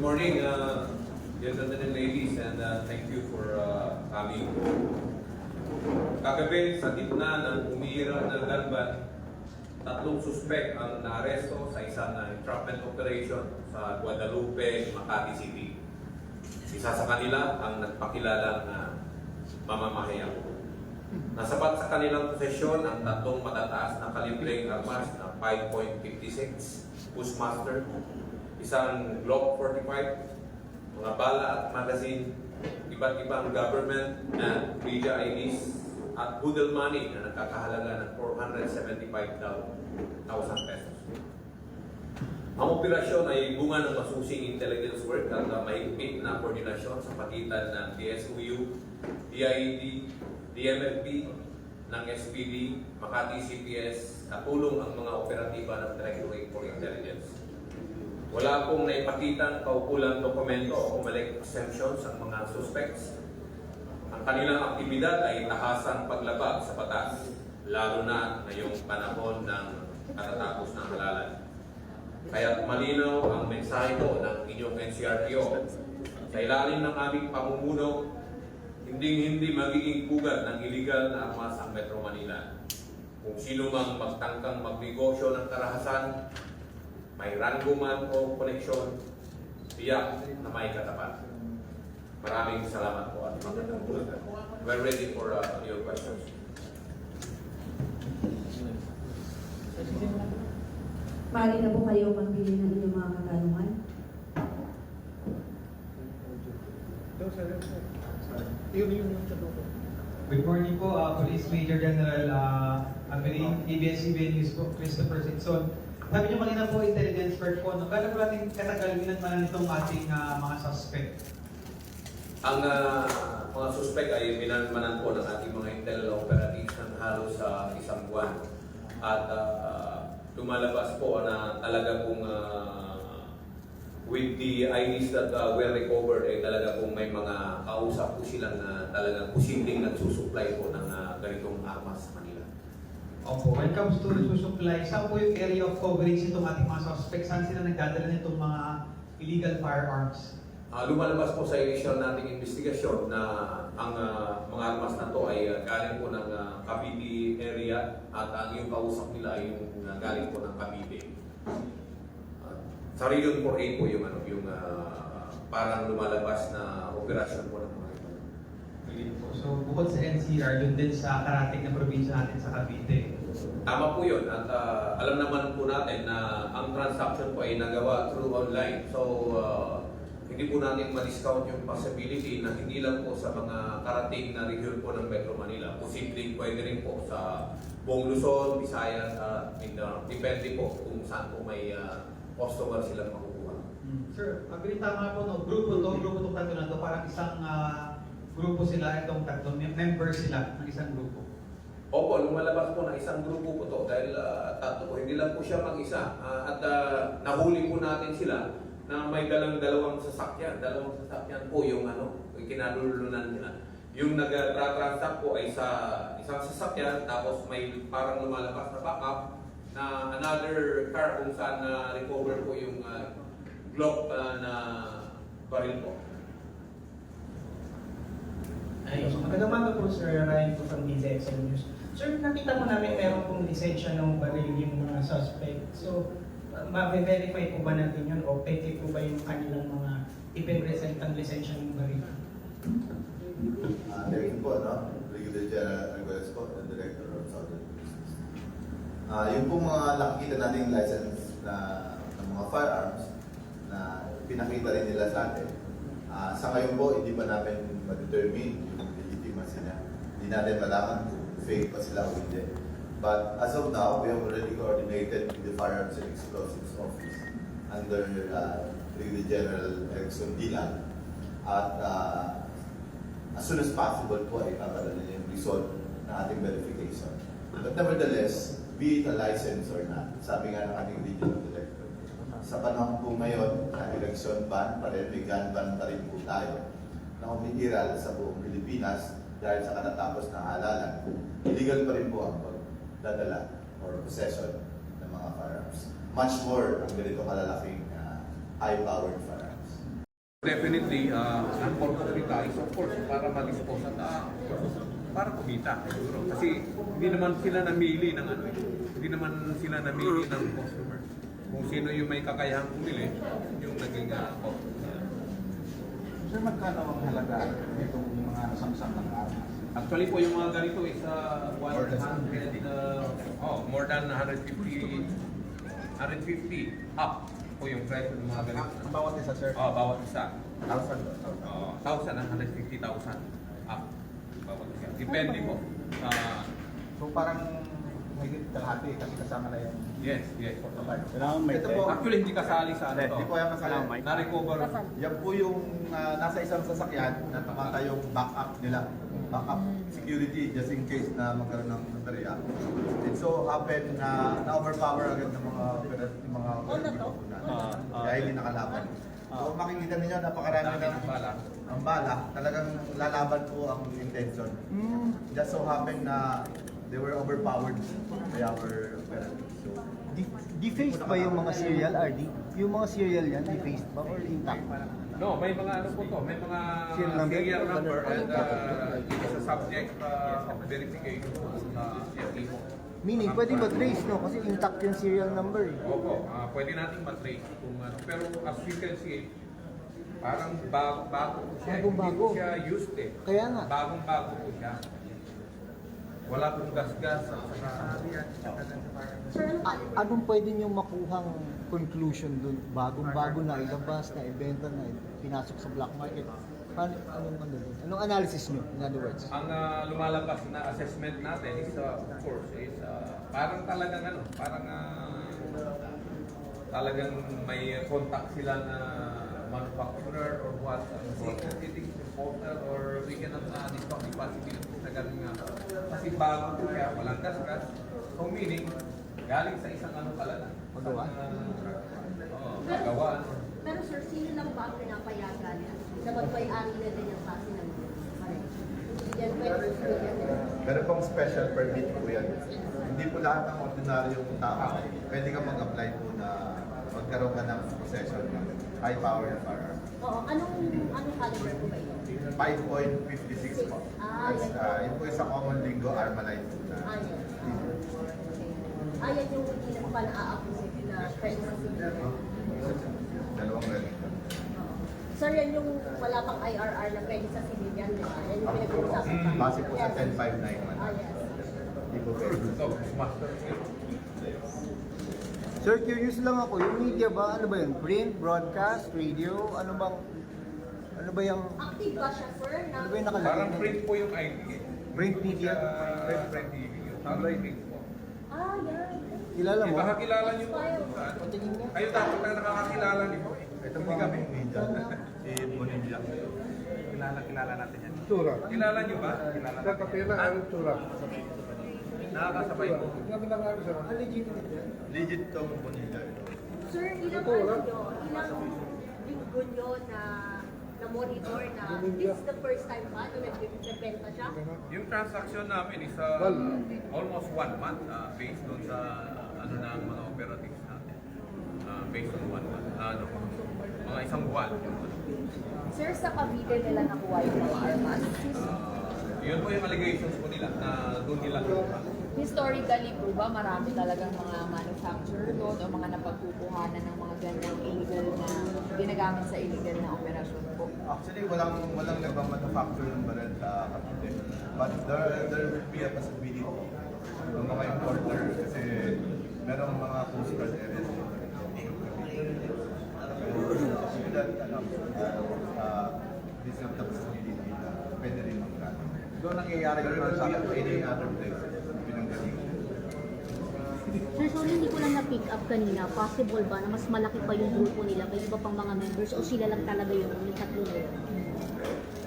Good morning, uh, gentlemen and ladies, and uh, thank you for uh, coming. Kagabi, sa gitna ng umiira na gunman, tatlong suspect ang naaresto sa isang entrapment operation sa Guadalupe, Makati City. Isa sa kanila ang nagpakilalang uh, mamamahayag. Nasapat sa kanilang posesyon ang tatlong matataas na kalibreng armas na 5.56 Bushmaster, isang Glock 45, mga bala at magazine, iba't ibang government na media IDs, at budel money na nagkakahalaga ng 475,000 pesos. Ang operasyon ay bunga ng masusing intelligence work at mahigpit na koordinasyon sa pagitan ng DSUU, DID, DMFP, ng SPD, Makati CPS, katulong ang mga operatiba ng Directorate for Intelligence. Wala pong naipakitang kaukulang dokumento o kumalik exemptions ang mga suspects. Ang kanilang aktibidad ay tahasang paglabag sa batas, lalo na ngayong panahon ng katatapos ng halalan. Kaya malinaw ang mensahe ko ng inyong NCRPO. Sa ilalim ng aming pamumuno, hindi hindi magiging pugad ng iligal na armas ang Metro Manila. Kung sino mang magtangkang magnegosyo ng karahasan, may rango man o koneksyon, tiyak na may katapat. Maraming salamat po at magandang. We're ready for uh, your questions. Maaari na po kayo magbili ng inyong mga katanungan. Good morning po, uh, Police Major General uh, Amelie, ABS-CBN News po, Christopher Sitson. Sabi niyo kanina po, intelligence po, no? Gano'n po natin katagal minagmanan itong ating uh, mga suspect? Ang uh, mga suspect ay minanmanan po ng ating mga intel operatives ng halos sa isang buwan. At uh, lumalabas po na talaga pong uh, with the IDs that uh, were recovered ay talaga pong may mga kausap po silang na talagang posibleng nagsusupply po ng uh, ganitong armas Manila. Opo, when it comes to resupply, saan po yung area of coverage itong ating mga suspect? Saan sila nagdadala nitong mga illegal firearms? Uh, lumalabas po sa initial nating investigasyon na ang uh, mga armas na to ay uh, galing po ng uh, Cavite area at ang yung kausap nila ay uh, galing po ng Cavite. Uh, sa Region 4A po yung ano yung uh, parang lumalabas na operasyon po ng mga ito. Believe po. So, bukod sa NCR, yun din sa karating na probinsya natin sa Cavite. Tama po yun at uh, alam naman po natin na ang transaction po ay nagawa through online. So uh, hindi po natin ma-discount yung possibility na hindi lang po sa mga karating na region po ng Metro Manila. Posibleng pwede rin po sa buong Luzon, Visayas, at Mindanao. Depende po kung saan po may uh, customer silang makukuha. Sir, agree tama po no, grupo to, grupo to tatlo na to, parang isang ah, grupo sila, itong tatlo, mem- member sila ng isang grupo. Opo, lumalabas po na isang grupo po to dahil uh, tatlo po, hindi lang po siya mag-isa. Ah, at ah, nahuli po natin sila na may dalang dalawang sasakyan. Dalawang sasakyan po yung ano, yung kinalulunan nila. Yung nag-transact po ay sa isang sasakyan tapos may parang lumalabas na backup na another car kung saan na recover po yung ah, Glock ah, na baril po. Ay, magandang umaga po Sir Ryan po from DZXL News. Sir, nakita po namin meron pong lisensya ng baril yung mga suspect. So, ma-verify po ba natin yun o peke po ba yung kanilang mga ipinresent ang lisensya ng baril? Uh, thank you po, no? Brigadier General Arguelles po, the Director of Southern Police. Uh, yung po mga nakikita nating license na ng mga firearms na pinakita rin nila sa atin. Uh, sa ngayon po, hindi pa namin ma-determine yung. Hindi natin malaman kung fake pa sila o hindi. But as of now, we have already coordinated with the Firearms and Explosives Office under uh, Brigadier General Erickson Dilan. At uh, as soon as possible po ay papadala niya yung result ng ating verification. But nevertheless, be it a license or not, sabi nga ng ating regional director, sa panahon po ngayon, na election ban, pa rin, may gun ban pa rin po tayo, na umiiral sa buong Pilipinas dahil sa katatapos na halalan, illegal pa rin po ang pagdadala or possession ng mga firearms. Much more ang ganito kalalaking uh, high-powered firearms. Definitely, uh, ang purpose is of course para ma-dispose at uh, para kumita. Kasi hindi naman sila namili ng ano, hindi naman sila namili ng customer. Kung sino yung may kakayahang bumili, yung naging uh, customer. Sir, magkano ang halaga nitong mga samsam ng armas? Actually po yung mga ganito is uh, 100, uh, oh, more than 150, 150 up po yung presyo ng mga ganito. Ang bawat isa, sir? Oh, bawat isa. Thousand. Oh, 1,000 ang 150,000 up. Bawat isa. Depende po. Ah, So parang mahigit kalahati kasi kasama na yung yes, yes. prototype. Ito po, Actually, hindi kasali sa ano to. Hindi po yan kasali. Na-recover. Yan po yung ah, nasa isang sasakyan na tumata yung backup nila. Backup security just in case na magkaroon ng baterya. It so happen na na-overpower agad ng mga ng mga po natin. Ah, ah. Hindi nakalaban. So makikita ninyo napakarami ng bala. ang bala. Talagang lalaban po ang intention. Just so happen na they were overpowered by our operatives. So, Defaced ba yung mga serial, RD? Yung mga serial yan, defaced ba or intact? No, may mga ano po to, may mga Serial number? serial number and uh, it is a subject uh, of verification sa FE po. Meaning, pwede ba trace, no? Kasi intact yung serial number. eh. Opo, ah, pwede nating matrace kung ano. Pero as you can see, parang bago, bago po siya. Bagong-bago. Hindi po siya used eh. Kaya nga. Bagong bago po siya. Wala pong gasgas at saka Sir, ano A- anong pwede nyo makuhang conclusion dun? Bagong-bago na ilabas, na ibenta, na pinasok sa black market. Paano, anong, ano? Anong analysis nyo, in other words? ang ah, lumalabas na assessment natin is uh, of course is uh, parang talagang ano, parang ah, talagang may contact sila na manufacturer or what, uh, it is importer or we cannot uh, discount the possibility na ganun nga. Kasi bago siya, walang gasgas. So meaning, galing sa isang ano talaga. Magawa? Oo, magawa. Pero sir, sino lang ba ang pinapayagan na magpay-ari na din yung klase ng. Pero pong special permit po yan. Hindi po lahat ng ordinaryong tao. Pwede ka mag-apply po na magkaroon ka ng possession ng high power na firearm. Oo, anong, anong caliber po ba ito? 5.56 po. Ah, That's, uh, yun po yung sa common lingo, Armalite po na. Ah, yan. Ayan yung hindi na pa na-a-approve na pwede sa. Dalawang red. Sir, yan yung wala pang IRR na pwede sa civilian, di ba? Yan yung pinag-uusapan pa. Base po sa Yes. 1059 man. Ah, yes. Hindi po skill. Sir, curious lang ako, yung media ba, ano ba yun? Print, broadcast, radio, ano bang, ano ba yung, Active ba siya, sir? Na, ano ba yung nakalagay? Parang print po yung ID. Print media? Print, print TV. Parang print po. Ah, yan. Kilala Eh, mo? baka kilala niyo po. Expired. O, tingin nga. Kayo dapat na nakakakilala niyo po. Ito po kami. Si Bonilla. Kilala, kilala natin yan. Tura. Kilala niyo ba? Kilala Sa kapila, ang tura. Nakakasabay po. Sabi lang ako sa Legit tong Bonilla. Sir, ilang ano nyo, ilang linggo nyo na na monitor na this is the first time ba na nag- nagbenta siya? Yung transaction namin is uh, almost one month uh, based on sa ano na ang mga operatives natin. Uh, based on one month. ano, mga isang buwan. Yung, ano. Sir, sa Cavite nila nakuha yung mga armas. Uh, yun po yung allegations po nila na doon nila kinuha. Historically po ba marami talagang mga manufacturer doon o mga napagkukuhanan ng mga ganyang illegal na ginagamit sa illegal na operasyon po? Actually, walang walang nagmamanufacture ng baril sa Cavite. But there, there will be a possibility ng mga importer kasi merong mga coast guard areas dito. So, that, ano, uh, this is the possibility na pwede rin magkano. Doon nangyayari be transaction. any other places, pinanggalingan. Sir, sorry hindi ko lang na-pick up kanina. Possible ba na mas malaki pa yung grupo nila kay iba pang mga members o sila lang talaga yung yung tatlo na yun?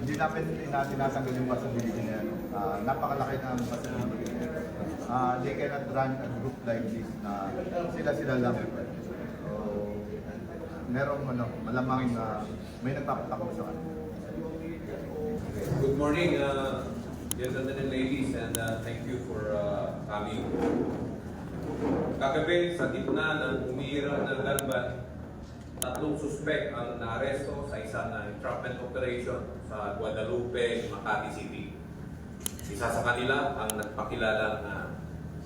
Hindi namin na tinatanggal yung possibility na yan. Ah, napakalaki na ang possibility na yan. Ah, they cannot run a group like this na sila-sila lang. So, merong ano, malamang na may nagpapatakbo sa kanila. Good morning, uh, gentlemen and ladies, and uh, thank you for uh, coming. Kagabi, sa gitna ng umiiral na galban, tatlong suspect ang naaresto sa isang uh, entrapment operation sa Guadalupe, Makati City. Isa sa kanila ang nagpakilalang uh,